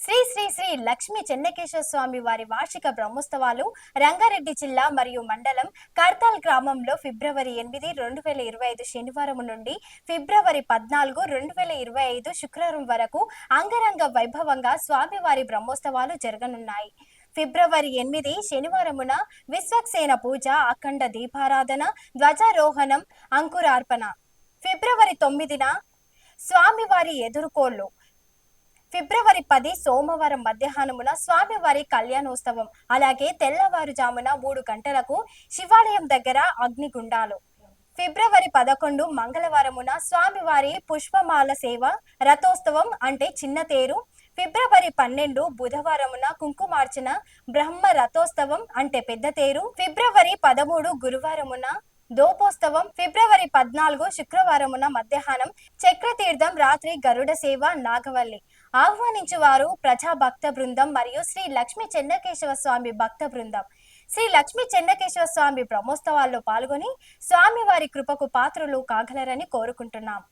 శ్రీ శ్రీ శ్రీ లక్ష్మీ చెన్నకేశ్వర స్వామి వారి వార్షిక బ్రహ్మోత్సవాలు రంగారెడ్డి జిల్లా మరియు మండలం కర్తాల్ గ్రామంలో ఫిబ్రవరి ఎనిమిది రెండు వేల ఇరవై ఐదు శనివారం నుండి ఫిబ్రవరి పద్నాలుగు రెండు వేల ఇరవై ఐదు శుక్రవారం వరకు అంగరంగ వైభవంగా స్వామివారి బ్రహ్మోత్సవాలు జరగనున్నాయి. ఫిబ్రవరి ఎనిమిది శనివారమున విశ్వక్సేన పూజ అఖండ దీపారాధన ధ్వజారోహణం అంకురార్పణ. ఫిబ్రవరి తొమ్మిదిన స్వామివారి ఎదుర్కోళ్ళు ఫిబ్రవరి పది సోమవారం మధ్యాహ్నమున స్వామివారి కళ్యాణోత్సవం. అలాగే తెల్లవారుజామున మూడు గంటలకు శివాలయం దగ్గర అగ్నిగుండాలు. ఫిబ్రవరి పదకొండు మంగళవారమున స్వామివారి పుష్పమాల సేవ రథోత్సవం అంటే చిన్న తేరు. ఫిబ్రవరి పన్నెండు బుధవారమున కుంకుమార్చన బ్రహ్మ రథోత్సవం అంటే పెద్ద తేరు. ఫిబ్రవరి పదమూడు గురువారమున దోపోత్సవం ఫిబ్రవరి పద్నాలుగు శుక్రవారమున మధ్యాహ్నం చక్రతీర్థం రాత్రి గరుడ సేవ నాగవల్లి. ఆహ్వానించువారు ప్రజా భక్త బృందం మరియు శ్రీ లక్ష్మీ చెన్నకేశవ స్వామి భక్త బృందం. శ్రీ లక్ష్మీ చెన్నకేశవ స్వామి బ్రహ్మోత్సవాల్లో పాల్గొని స్వామి వారి కృపకు పాత్రులు కాగలరని కోరుకుంటున్నాం.